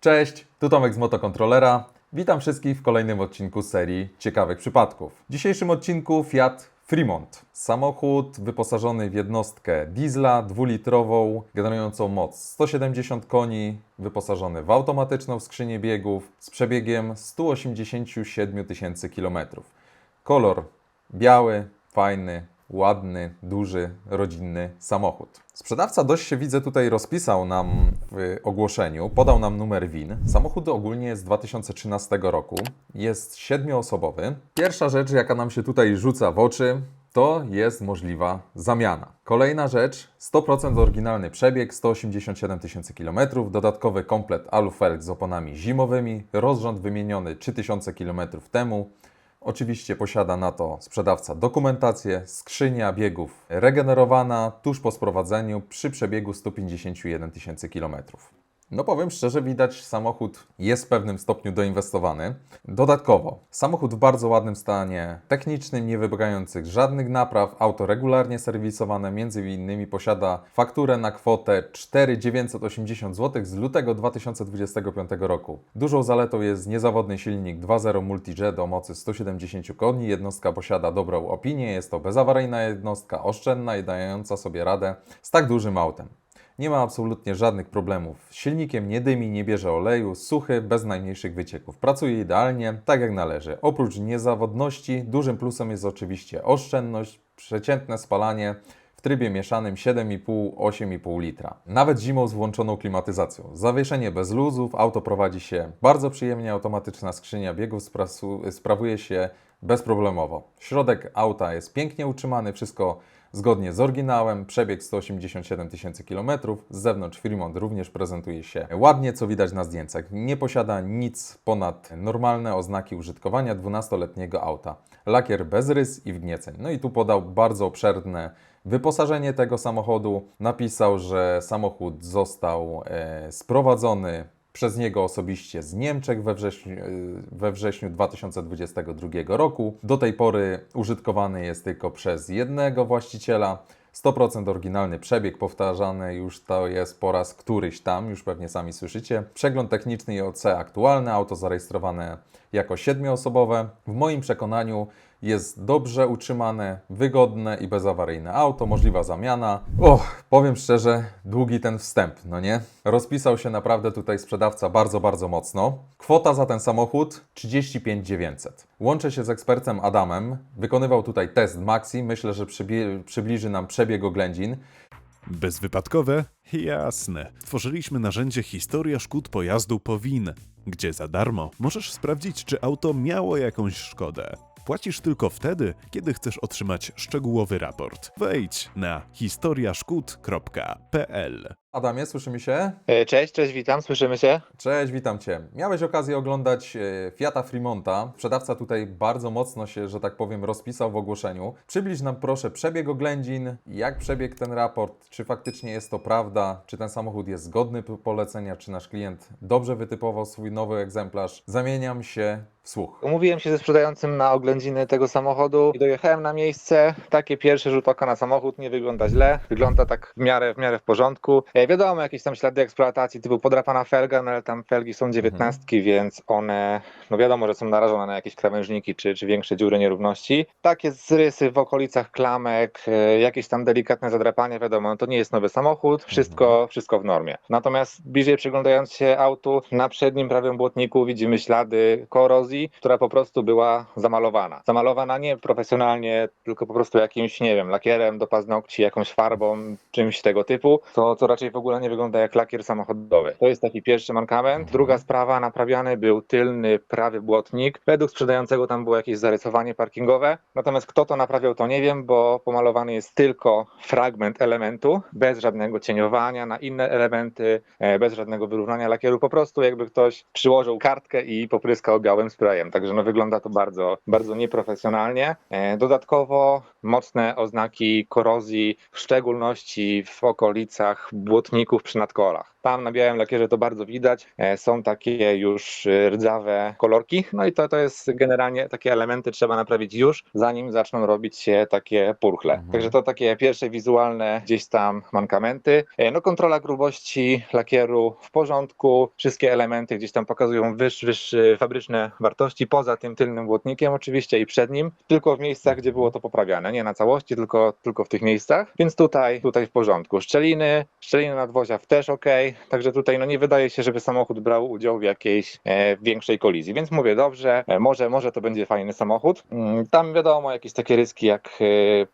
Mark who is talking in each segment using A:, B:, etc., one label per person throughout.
A: Cześć, tu Tomek z Motokontrolera. Witam wszystkich w kolejnym odcinku serii Ciekawych Przypadków. W dzisiejszym odcinku Fiat Fremont. Samochód wyposażony w jednostkę diesla dwulitrową, generującą moc 170 koni, wyposażony w automatyczną skrzynię biegów z przebiegiem 187 tysięcy kilometrów. Kolor biały, fajny, ładny, duży, rodzinny samochód. Sprzedawca dość się widzę tutaj rozpisał nam w ogłoszeniu, podał nam numer WIN. Samochód ogólnie jest z 2013 roku, jest siedmioosobowy. Pierwsza rzecz, jaka nam się tutaj rzuca w oczy, to jest możliwa zamiana. Kolejna rzecz, 100% oryginalny przebieg, 187 tysięcy km, dodatkowy komplet alufelg z oponami zimowymi, rozrząd wymieniony 3000 km temu, Oczywiście posiada na to sprzedawca dokumentację, skrzynia biegów regenerowana tuż po sprowadzeniu przy przebiegu 151 tysięcy kilometrów. No powiem szczerze, widać samochód jest w pewnym stopniu doinwestowany. Dodatkowo, samochód w bardzo ładnym stanie technicznym, nie wymagających żadnych napraw, auto regularnie serwisowane, między innymi posiada fakturę na kwotę 4,980 zł z lutego 2025 roku. Dużą zaletą jest niezawodny silnik 2.0 Multijet o mocy 170 koni. Jednostka posiada dobrą opinię, jest to bezawaryjna jednostka, oszczędna i dająca sobie radę z tak dużym autem. Nie ma absolutnie żadnych problemów. Silnikiem nie dymi, nie bierze oleju, suchy, bez najmniejszych wycieków. Pracuje idealnie, tak jak należy. Oprócz niezawodności, dużym plusem jest oczywiście oszczędność, przeciętne spalanie w trybie mieszanym 7,5-8,5 litra. Nawet zimą z włączoną klimatyzacją. Zawieszenie bez luzów, auto prowadzi się bardzo przyjemnie, automatyczna skrzynia biegów sprawuje się bezproblemowo. Środek auta jest pięknie utrzymany, wszystko zgodnie z oryginałem, przebieg 187 tysięcy km, z zewnątrz Fremont również prezentuje się ładnie, co widać na zdjęciach. Nie posiada nic ponad normalne oznaki użytkowania 12-letniego auta. Lakier bez rys i wgnieceń. No i tu podał bardzo obszerne wyposażenie tego samochodu. Napisał, że samochód został e, sprowadzony przez niego osobiście z Niemczech we wrześniu, e, we wrześniu 2022 roku. Do tej pory użytkowany jest tylko przez jednego właściciela. 100% oryginalny przebieg, powtarzany już to jest po raz któryś tam, już pewnie sami słyszycie. Przegląd techniczny i OC aktualny, auto zarejestrowane jako siedmioosobowe. W moim przekonaniu jest dobrze utrzymane, wygodne i bezawaryjne auto, możliwa zamiana. Och, powiem szczerze, długi ten wstęp, no nie? Rozpisał się naprawdę tutaj sprzedawca bardzo, bardzo mocno. Kwota za ten samochód 35 900. Łączę się z ekspertem Adamem, wykonywał tutaj test Maxi, myślę, że przybliży nam przebieg oględzin.
B: Bezwypadkowe? Jasne. Tworzyliśmy narzędzie Historia szkód pojazdu POWIN, gdzie za darmo możesz sprawdzić, czy auto miało jakąś szkodę. Płacisz tylko wtedy, kiedy chcesz otrzymać szczegółowy raport. Wejdź na historiaszkód.pl.
A: Adamie, słyszymy się?
C: E, Cześć, cześć, witam, słyszymy się?
A: Cześć, witam Cię. Miałeś okazję oglądać e, Fiata Fremonta. Sprzedawca tutaj bardzo mocno się, że tak powiem, rozpisał w ogłoszeniu. Przybliż nam proszę przebieg oględzin, jak przebiegł ten raport, czy faktycznie jest to prawda, czy ten samochód jest godny p- polecenia, czy nasz klient dobrze wytypował swój nowy egzemplarz. Zamieniam się w słuch.
C: Umówiłem się ze sprzedającym na oględziny tego samochodu i dojechałem na miejsce. Takie pierwsze rzut oka na samochód nie wygląda źle, wygląda tak w miarę w, miarę w porządku. Wiadomo, jakieś tam ślady eksploatacji typu podrapana felga, no ale tam felgi są dziewiętnastki, więc one, no wiadomo, że są narażone na jakieś krawężniki czy, czy większe dziury nierówności. Takie zrysy w okolicach klamek, e, jakieś tam delikatne zadrapanie, wiadomo, no to nie jest nowy samochód, wszystko, wszystko w normie. Natomiast bliżej przyglądając się autu, na przednim prawym błotniku widzimy ślady korozji, która po prostu była zamalowana. Zamalowana nie profesjonalnie, tylko po prostu jakimś, nie wiem, lakierem do paznokci, jakąś farbą, czymś tego typu, co, co raczej w ogóle nie wygląda jak lakier samochodowy. To jest taki pierwszy mankament. Druga sprawa, naprawiany był tylny prawy błotnik. Według sprzedającego tam było jakieś zarysowanie parkingowe, natomiast kto to naprawiał, to nie wiem, bo pomalowany jest tylko fragment elementu, bez żadnego cieniowania na inne elementy, e, bez żadnego wyrównania lakieru, po prostu jakby ktoś przyłożył kartkę i popryskał białym sprayem, także no wygląda to bardzo, bardzo nieprofesjonalnie. E, Dodatkowo mocne oznaki korozji, w szczególności w okolicach błotników przy nadkolach. Tam na białym lakierze to bardzo widać. E, Są takie już e, rdzawe kolorki. No i to, to jest generalnie takie elementy trzeba naprawić już, zanim zaczną robić się takie purchle.
A: Mhm.
C: Także to takie pierwsze wizualne gdzieś tam mankamenty. E, No kontrola grubości lakieru w porządku. Wszystkie elementy gdzieś tam pokazują wyższe wyższ, fabryczne wartości, poza tym tylnym błotnikiem oczywiście i przed nim, tylko w miejscach, gdzie było to poprawiane. Nie na całości, tylko, tylko w tych miejscach. Więc tutaj, tutaj w porządku. Szczeliny, szczeliny nadwozia też ok. Także tutaj no nie wydaje się, żeby samochód brał udział w jakiejś e, większej kolizji. Więc mówię, dobrze, e, może, może to będzie fajny samochód. Mm, Tam wiadomo, jakieś takie ryski jak e,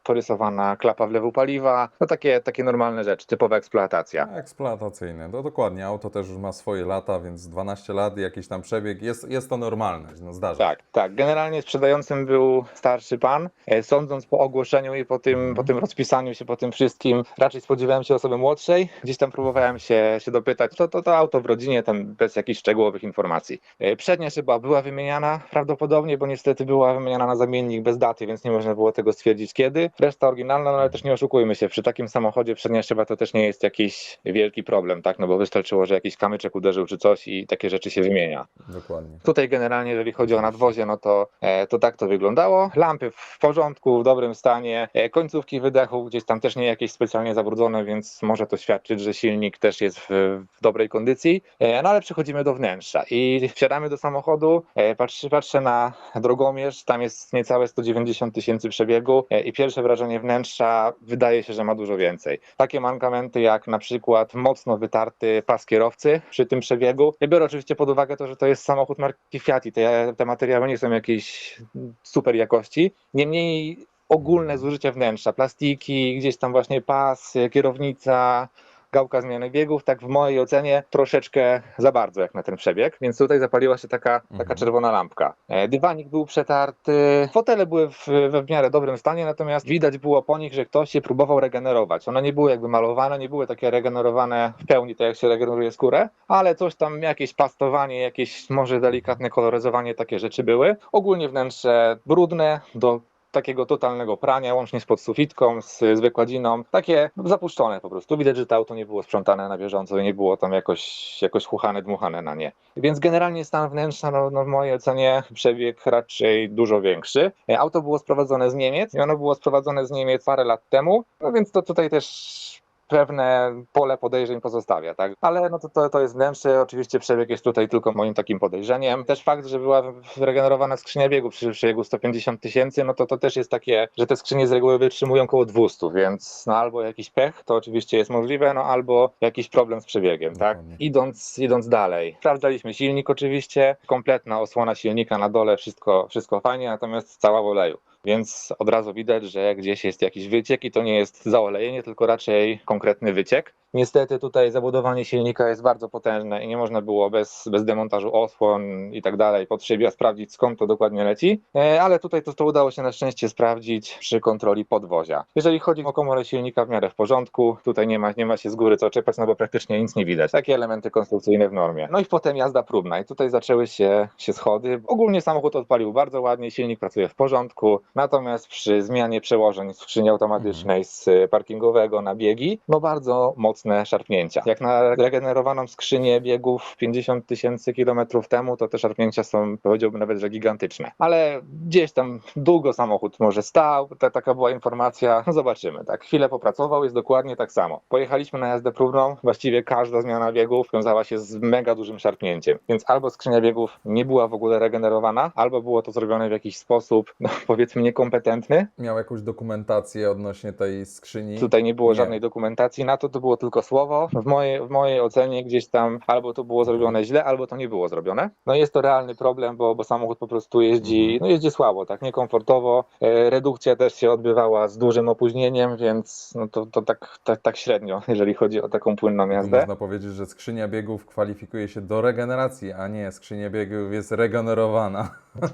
C: porysowana klapa wlewu paliwa, no takie, takie normalne rzeczy, typowa eksploatacja.
A: Eksploatacyjne, no dokładnie. Auto też już ma swoje lata, więc 12 lat, jakiś tam przebieg, jest, jest to normalne, no zdarza się.
C: Tak, tak. Generalnie sprzedającym był starszy pan. E, Sądząc po ogłoszeniu i po tym,
A: Mhm.
C: po tym rozpisaniu się, po tym wszystkim, raczej spodziewałem się osoby młodszej. Gdzieś tam próbowałem się, się dopytać, to, to to auto w rodzinie, tam bez jakichś szczegółowych informacji. E, Przednia szyba była wymieniana prawdopodobnie, bo niestety była wymieniana na zamiennik bez daty, więc nie można było tego stwierdzić kiedy. Reszta oryginalna, no ale też nie oszukujmy się, przy takim samochodzie przednia szyba to też nie jest jakiś wielki problem, tak? No bo wystarczyło, że jakiś kamyczek uderzył czy coś i takie rzeczy się wymienia.
A: Dokładnie.
C: Tutaj generalnie, jeżeli chodzi o nadwozie, no to, e, to tak to wyglądało. Lampy w porządku, w dobrym stanie. E, końcówki wydechu gdzieś tam też nie jakieś specjalnie zabrudzone, więc może to świadczyć, że silnik też jest w, w dobrej kondycji. E, no ale przechodzimy do wnętrza i wsiadamy do samochodu. E, patrzę, patrzę na drogomierz, tam jest niecałe 190 tysięcy przebiegu e, i pierwsze wrażenie wnętrza wydaje się, że ma dużo więcej. Takie mankamenty jak na przykład mocno wytarty pas kierowcy przy tym przebiegu. Ja biorę oczywiście pod uwagę to, że to jest samochód marki Fiat i te, te materiały nie są jakiejś super jakości. Niemniej ogólne zużycie wnętrza, plastiki, gdzieś tam właśnie pas, kierownica, gałka zmiany biegów, tak w mojej ocenie troszeczkę za bardzo jak na ten przebieg, więc tutaj zapaliła się taka, taka
A: Mhm.
C: czerwona lampka. E, Dywanik był przetarty, fotele były w, we w miarę dobrym stanie, natomiast widać było po nich, że ktoś je próbował regenerować. One nie były jakby malowane, nie były takie regenerowane w pełni, tak jak się regeneruje skórę, ale coś tam, jakieś pastowanie, jakieś może delikatne koloryzowanie, takie rzeczy były. Ogólnie wnętrze brudne, do takiego totalnego prania, łącznie z podsufitką, z, z wykładziną, takie zapuszczone po prostu. Widać, że to auto nie było sprzątane na bieżąco i nie było tam jakoś, jakoś chuchane, dmuchane na nie. Więc generalnie stan wnętrza, no, no w mojej ocenie przebieg raczej dużo większy. E, Auto było sprowadzone z Niemiec i ono było sprowadzone z Niemiec parę lat temu, no więc to tutaj też pewne pole podejrzeń pozostawia, tak? Ale no to, to, to jest wnętrze, oczywiście przebieg jest tutaj tylko moim takim podejrzeniem. Też fakt, że była wyregenerowana skrzynia biegu przy przebiegu 150 tysięcy, no to to też jest takie, że te skrzynie z reguły wytrzymują około 200, więc no albo jakiś pech, to oczywiście jest możliwe, no albo jakiś problem z przebiegiem, tak? Idąc, idąc dalej. Sprawdzaliśmy silnik oczywiście, kompletna osłona silnika na dole, wszystko, wszystko fajnie, natomiast cała w oleju. Więc od razu widać, że gdzieś jest jakiś wyciek i to nie jest zaolejenie, tylko raczej konkretny wyciek. Niestety tutaj zabudowanie silnika jest bardzo potężne i nie można było bez, bez demontażu osłon i tak dalej pod szybia sprawdzić skąd to dokładnie leci, E, ale tutaj to, to udało się na szczęście sprawdzić przy kontroli podwozia. Jeżeli chodzi o komorę silnika w miarę w porządku, tutaj nie ma, nie ma się z góry co czepać, no bo praktycznie nic nie widać. Takie elementy konstrukcyjne w normie. No i potem jazda próbna i tutaj zaczęły się, się schody. Ogólnie samochód odpalił bardzo ładnie, silnik pracuje w porządku, natomiast przy zmianie przełożeń skrzyni automatycznej z parkingowego na biegi, no bardzo mocne szarpnięcia. Jak na regenerowaną skrzynię biegów 50 tysięcy kilometrów temu, to te szarpnięcia są, powiedziałbym nawet, że gigantyczne. Ale gdzieś tam długo samochód może stał, ta, taka była informacja, no zobaczymy, tak. Chwilę popracował, jest dokładnie tak samo. Pojechaliśmy na jazdę próbną, właściwie każda zmiana biegów wiązała się z mega dużym szarpnięciem, więc albo skrzynia biegów nie była w ogóle regenerowana, albo było to zrobione w jakiś sposób, no, powiedzmy niekompetentny,
A: Miał jakąś dokumentację odnośnie tej skrzyni?
C: Tutaj nie było
A: Nie.
C: żadnej dokumentacji na to, to było tylko słowo. W mojej, w mojej ocenie gdzieś tam albo to było zrobione źle, albo to nie było zrobione. No jest to realny problem, bo, bo samochód po prostu jeździ,
A: Mhm.
C: no jeździ słabo, tak niekomfortowo. E, redukcja też się odbywała z dużym opóźnieniem, więc no to, to tak, tak, tak średnio, jeżeli chodzi o taką płynną jazdę.
A: Można powiedzieć, że skrzynia biegów kwalifikuje się do regeneracji, a nie skrzynia biegów jest regenerowana.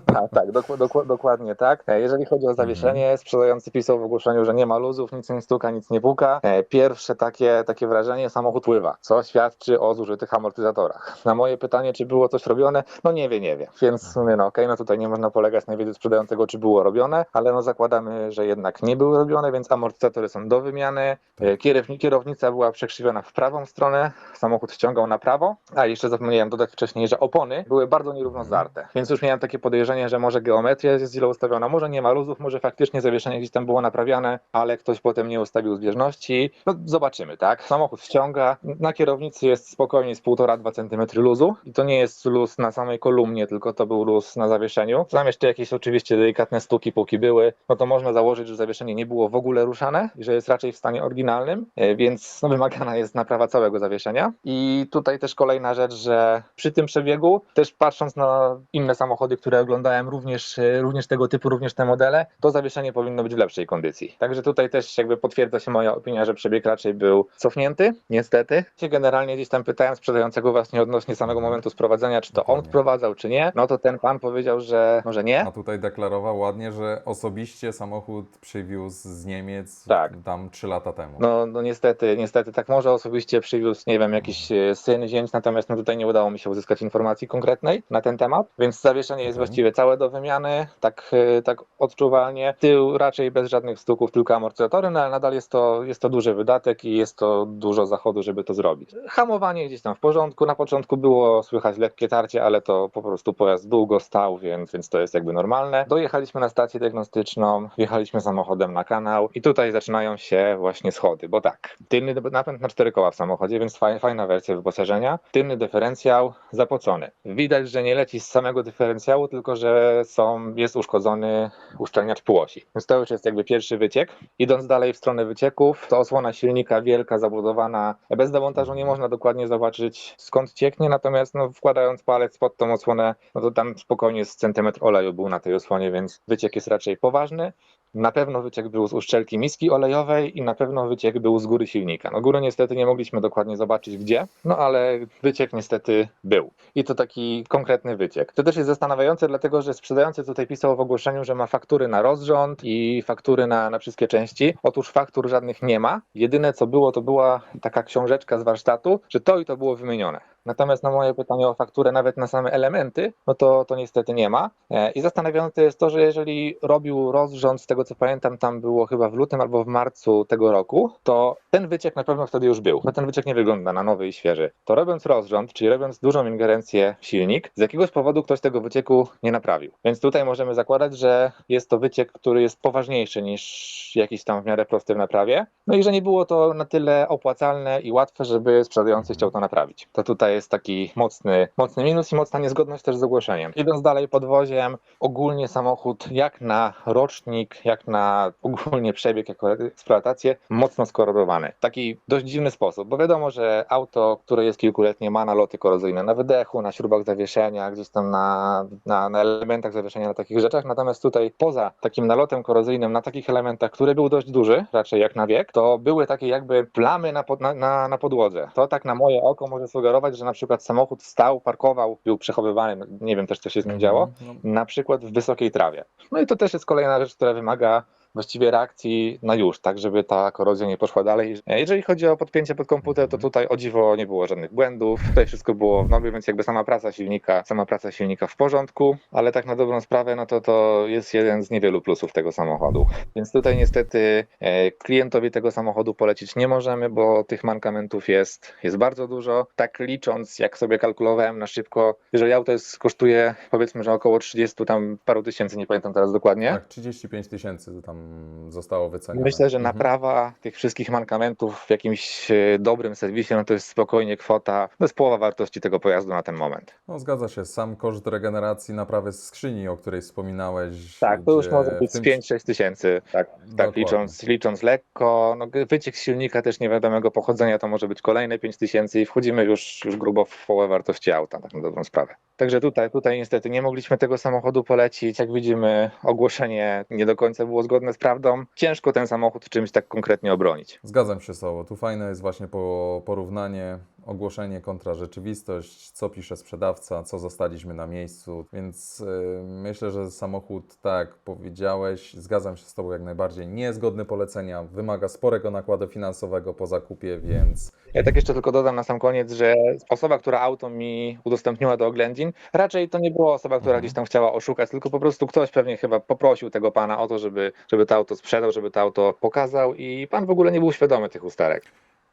C: Tak, tak, doku- doku- dokładnie tak. E, Jeżeli chodzi o zawieszenie, sprzedający pisał w ogłoszeniu, że nie ma luzów, nic nie stuka, nic nie puka. E, Pierwsze takie, takie wrażenie, samochód pływa, co świadczy o zużytych amortyzatorach. Na moje pytanie, czy było coś robione, no nie wie, nie wie. Więc no okej, no tutaj nie można polegać na wiedzy sprzedającego, czy było robione, ale no zakładamy, że jednak nie były robione, więc amortyzatory są do wymiany. E, Kierowni- Kierownica była przekrzywiona w prawą stronę, samochód ściągał na prawo, a jeszcze zapomniałem dodać wcześniej, że opony były bardzo nierówno zdarte, więc już miałem takie podejrzenie, że może geometria jest źle ustawiona, może nie ma luzów, może faktycznie zawieszenie gdzieś tam było naprawiane, ale ktoś potem nie ustawił zbieżności. No zobaczymy, tak? Samochód ściąga, na kierownicy jest spokojnie z 1,5-2 cm luzu i to nie jest luz na samej kolumnie, tylko to był luz na zawieszeniu. Tam jeszcze jakieś oczywiście delikatne stuki, póki były, no to można założyć, że zawieszenie nie było w ogóle ruszane i że jest raczej w stanie oryginalnym, e, więc no, wymagana jest naprawa całego zawieszenia. I tutaj też kolejna rzecz, że przy tym przebiegu, też patrząc na inne samochody, które oglądałem, również, e, również tego typu, również te modele, to zawieszenie powinno być w lepszej kondycji. Także tutaj też jakby potwierdza się moja opinia, że przebieg raczej był cofnięty, niestety. Się generalnie gdzieś tam pytałem sprzedającego właśnie odnośnie samego momentu sprowadzenia, czy to on sprowadzał, czy nie, no to ten pan powiedział, że może nie.
A: A tutaj deklarował ładnie, że osobiście samochód przywiózł z Niemiec
C: Tak.
A: tam 3 lata temu.
C: No, no niestety, niestety tak może osobiście przywiózł, nie wiem, jakiś e, syn, zięć, natomiast no tutaj nie udało mi się uzyskać informacji konkretnej na ten temat, więc zawieszenie jest
A: Okej.
C: Właściwie całe do wymiany, tak, e, tak odczuwalnie. Tył raczej bez żadnych stuków, tylko amortyzatory, no ale nadal jest to, jest to duży wydatek i jest to dużo zachodu, żeby to zrobić. Hamowanie gdzieś tam w porządku, na początku było słychać lekkie tarcie, ale to po prostu pojazd długo stał, więc, więc to jest jakby normalne. Dojechaliśmy na stację diagnostyczną, wjechaliśmy samochodem na kanał i tutaj zaczynają się właśnie schody, bo tak, tylny napęd na cztery koła w samochodzie, więc faj, fajna wersja wyposażenia. Tylny dyferencjał zapocony. Widać, że nie leci z samego dyferencjału, tylko że są, jest uszkodzony uszczelniacz półosi. Więc to już jest jakby pierwszy wyciek. Idąc dalej w stronę wycieków, to osłona silnika wielka, zabudowana. Bez demontażu nie można dokładnie zobaczyć skąd cieknie, natomiast no, wkładając palec pod tą osłonę, no to tam spokojnie z centymetr oleju był na tej osłonie, więc wyciek jest raczej poważny. Na pewno wyciek był z uszczelki miski olejowej i na pewno wyciek był z góry silnika. No góry niestety nie mogliśmy dokładnie zobaczyć gdzie, no ale wyciek niestety był. I to taki konkretny wyciek. To też jest zastanawiające, dlatego że sprzedający tutaj pisał w ogłoszeniu, że ma faktury na rozrząd i faktury na, na wszystkie części. Otóż faktur żadnych nie ma. Jedyne co było, to była taka książeczka z warsztatu, że to i to było wymienione. Natomiast na moje pytanie o fakturę nawet na same elementy, no to, to niestety nie ma. E, I zastanawiające jest to, że jeżeli robił rozrząd, z tego co pamiętam, tam było chyba w lutym albo w marcu tego roku, to ten wyciek na pewno wtedy już był. Bo ten wyciek nie wygląda na nowy i świeży. To robiąc rozrząd, czyli robiąc dużą ingerencję w silnik, z jakiegoś powodu ktoś tego wycieku nie naprawił. Więc tutaj możemy zakładać, że jest to wyciek, który jest poważniejszy niż jakiś tam w miarę prosty w naprawie. No i że nie było to na tyle opłacalne i łatwe, żeby sprzedający chciał to naprawić. To tutaj jest taki mocny, mocny minus i mocna niezgodność też z ogłoszeniem. Idąc dalej podwoziem, ogólnie samochód jak na rocznik, jak na ogólnie przebieg, jako eksploatację, mocno skorodowany. Taki dość dziwny sposób, bo wiadomo, że auto, które jest kilkuletnie, ma naloty korozyjne na wydechu, na śrubach zawieszenia, gdzieś tam na, na, na elementach zawieszenia, na takich rzeczach. Natomiast tutaj poza takim nalotem korozyjnym na takich elementach, który był dość duży, raczej jak na wiek, to były takie jakby plamy na, pod, na, na, na podłodze. To tak na moje oko może sugerować, że na przykład samochód stał, parkował, był przechowywany, nie wiem też co się z nim działo,
A: No,
C: na przykład w wysokiej trawie. No i to też jest kolejna rzecz, która wymaga właściwie reakcji na już, tak żeby ta korozja nie poszła dalej. Jeżeli chodzi o podpięcie pod komputer, to tutaj o dziwo nie było żadnych błędów, tutaj wszystko było w normie, więc jakby sama praca silnika, sama praca silnika w porządku, ale tak na dobrą sprawę, no to to jest jeden z niewielu plusów tego samochodu. Więc tutaj niestety e, klientowi tego samochodu polecić nie możemy, bo tych mankamentów jest, jest bardzo dużo. Tak licząc, jak sobie kalkulowałem na szybko, jeżeli auto jest, kosztuje powiedzmy, że około 30 tam paru tysięcy, nie pamiętam teraz dokładnie.
A: Tak, 35 tysięcy tam zostało wycenione.
C: Myślę, że
A: Mhm.
C: naprawa tych wszystkich mankamentów w jakimś e, dobrym serwisie, no to jest spokojnie kwota, to jest połowa wartości tego pojazdu na ten moment.
A: No zgadza się, sam koszt regeneracji naprawy skrzyni, o której wspominałeś.
C: Tak, to już może być
A: tym-
C: 5-6 tysięcy, tak, tak licząc, licząc lekko. No, wyciek z silnika też niewiadomego pochodzenia to może być kolejne 5 tysięcy i wchodzimy już, już grubo w połowę wartości auta, tak na dobrą sprawę. Także tutaj, tutaj niestety nie mogliśmy tego samochodu polecić. Jak widzimy, ogłoszenie nie do końca było zgodne z prawdą. Ciężko ten samochód czymś tak konkretnie obronić.
A: Zgadzam się z tobą. Tu fajne jest właśnie po, porównanie ogłoszenie kontra rzeczywistość, co pisze sprzedawca, co zostaliśmy na miejscu, więc y, myślę, że samochód, tak powiedziałeś, zgadzam się z Tobą jak najbardziej, nie jest godny polecenia, wymaga sporego nakładu finansowego po zakupie, więc
C: Ja tak jeszcze tylko dodam na sam koniec, że osoba, która auto mi udostępniła do oględzin, raczej to nie była osoba, która
A: Mhm.
C: gdzieś tam chciała oszukać, tylko po prostu ktoś pewnie chyba poprosił tego pana o to, żeby, żeby to auto sprzedał, żeby to auto pokazał i pan w ogóle nie był świadomy tych usterek.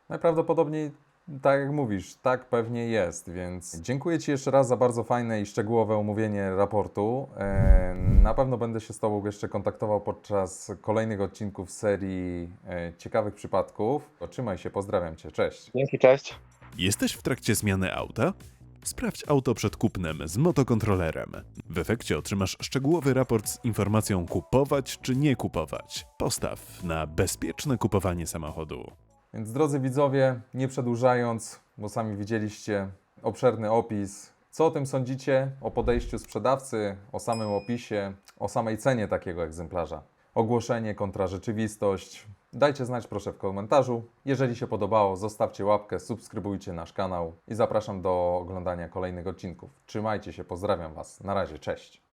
A: Najprawdopodobniej, tak jak mówisz, tak pewnie jest, więc dziękuję Ci jeszcze raz za bardzo fajne i szczegółowe omówienie raportu. E, Na pewno będę się z Tobą jeszcze kontaktował podczas kolejnych odcinków serii e, ciekawych przypadków. Trzymaj się, pozdrawiam Cię, cześć.
C: Dzięki, cześć.
B: Jesteś w trakcie zmiany auta? Sprawdź auto przed kupnem z motokontrolerem. W efekcie otrzymasz szczegółowy raport z informacją kupować czy nie kupować. Postaw na bezpieczne kupowanie samochodu.
A: Więc drodzy widzowie, nie przedłużając, bo sami widzieliście obszerny opis. Co o tym sądzicie? O podejściu sprzedawcy, o samym opisie, o samej cenie takiego egzemplarza? Ogłoszenie kontra rzeczywistość. Dajcie znać proszę w komentarzu. Jeżeli się podobało, zostawcie łapkę, subskrybujcie nasz kanał i zapraszam do oglądania kolejnych odcinków. Trzymajcie się, pozdrawiam Was. Na razie, cześć.